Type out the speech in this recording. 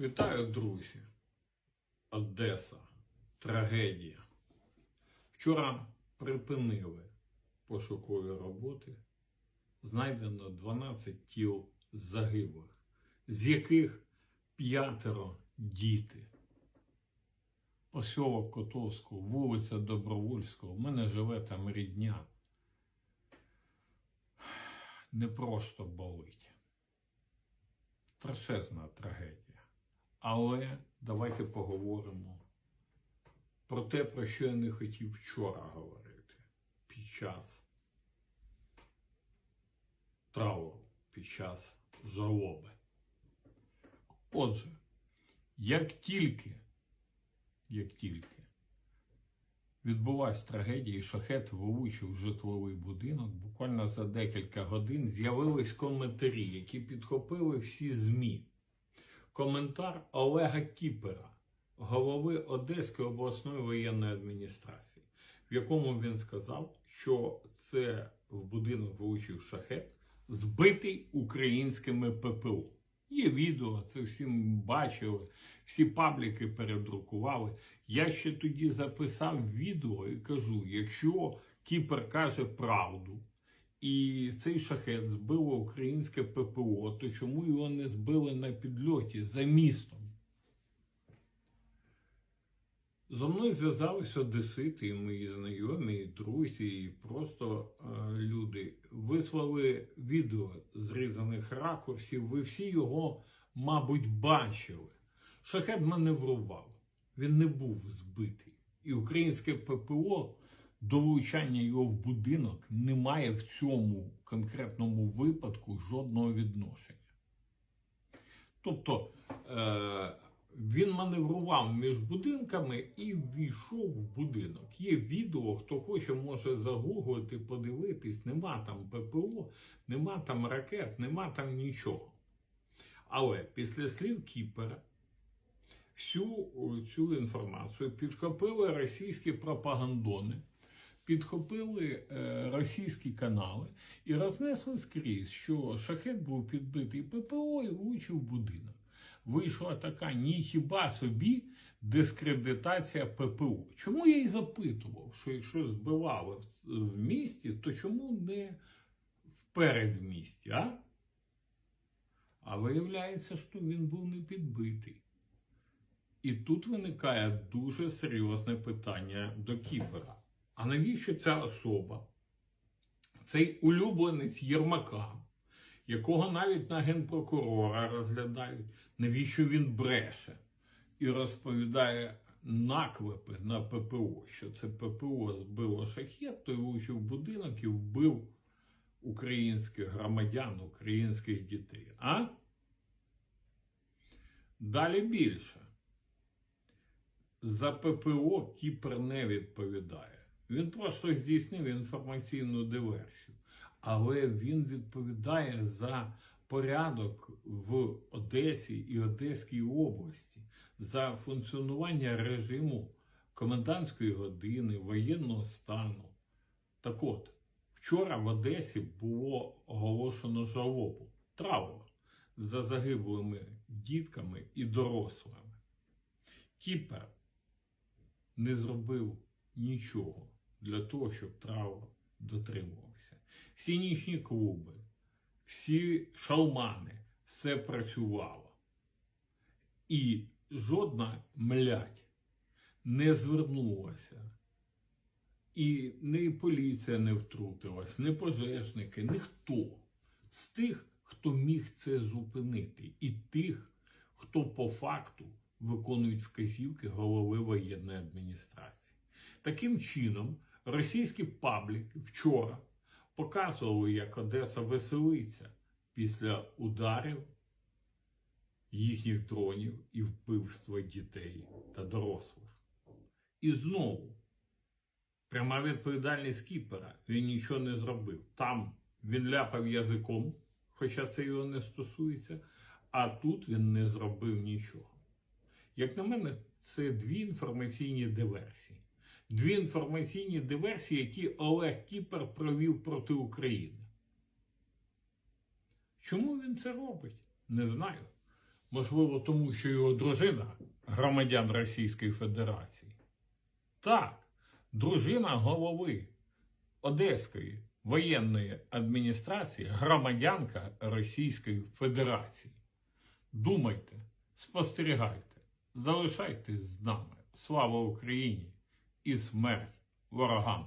Вітаю, друзі. Одеса. Трагедія. Вчора припинили пошукові роботи. Знайдено 12 тіл загиблих, з яких п'ятеро діти. Посілок Котовського, вулиця Добровольського. В мене живе там рідня. Не просто болить. Страшезна трагедія. Але давайте поговоримо про те, про що я не хотів вчора говорити під час трауру, під час жалоби. Отже, як тільки, як тільки відбулася трагедія, і шахет вилучив житловий будинок, буквально за декілька годин з'явились коментарі, які підхопили всі ЗМІ. Коментар Олега Кіпера, голови Одеської обласної воєнної адміністрації, в якому він сказав, що це в будинок влучив шахет, збитий українськими ППО. Є відео, це всі бачили, всі пабліки передрукували. Я ще тоді записав відео і кажу: якщо Кіпер каже правду, і цей шахет збило українське ППО, то чому його не збили на підльоті за містом? Зо мною зв'язалися одесити, і мої знайомі, і друзі, і просто е, люди. Вислали відео зрізаних ракурсів. Ви всі його, мабуть, бачили. Шахет маневрував, він не був збитий. І українське ППО до влучання його в будинок не має в цьому конкретному випадку жодного відношення. Тобто е, він маневрував між будинками і ввійшов в будинок. Є відео, хто хоче, може загуглити, подивитись, нема там ППО, нема там ракет, нема там нічого. Але після слів Кіпера всю цю інформацію підхопили російські пропагандони підхопили е, російські канали і рознесли скрізь, що шахет був підбитий ППО і влучив будинок. Вийшла така ніхіба собі дискредитація ППО. Чому я й запитував, що якщо збивали в, місті, то чому не в передмісті, а? А виявляється, що він був не підбитий. І тут виникає дуже серйозне питання до Кіпера. А навіщо ця особа, цей улюбленець Єрмака, якого навіть на генпрокурора розглядають, навіщо він бреше і розповідає наклепи на ППО, що це ППО збило шахет, той влучив будинок і вбив українських громадян, українських дітей. А? Далі більше. За ППО Кіпр не відповідає. Він просто здійснив інформаційну диверсію, але він відповідає за порядок в Одесі і Одеській області, за функціонування режиму комендантської години, воєнного стану. Так от, вчора в Одесі було оголошено жалобу, траур за загиблими дітками і дорослими. Кіпер не зробив нічого для того, щоб траур дотримувався. Всі нічні клуби, всі шалмани, все працювало. І жодна млядь не звернулася. І ні поліція не втрутилась, ні пожежники, ніхто з тих, хто міг це зупинити, і тих, хто по факту виконують вказівки голови воєнної адміністрації. Таким чином, російські пабліки вчора показували, як Одеса веселиться після ударів їхніх дронів і вбивства дітей та дорослих. І знову пряма відповідальність Кіпера. Він нічого не зробив. Там він ляпав язиком, хоча це його не стосується, а тут він не зробив нічого. Як на мене, це дві інформаційні диверсії. Дві інформаційні диверсії, які Олег Кіпер провів проти України. Чому він це робить? Не знаю. Можливо, тому що його дружина громадян Російської Федерації. Так, дружина голови Одеської воєнної адміністрації громадянка Російської Федерації. Думайте, спостерігайте, залишайтесь з нами. Слава Україні і смерть ворогам!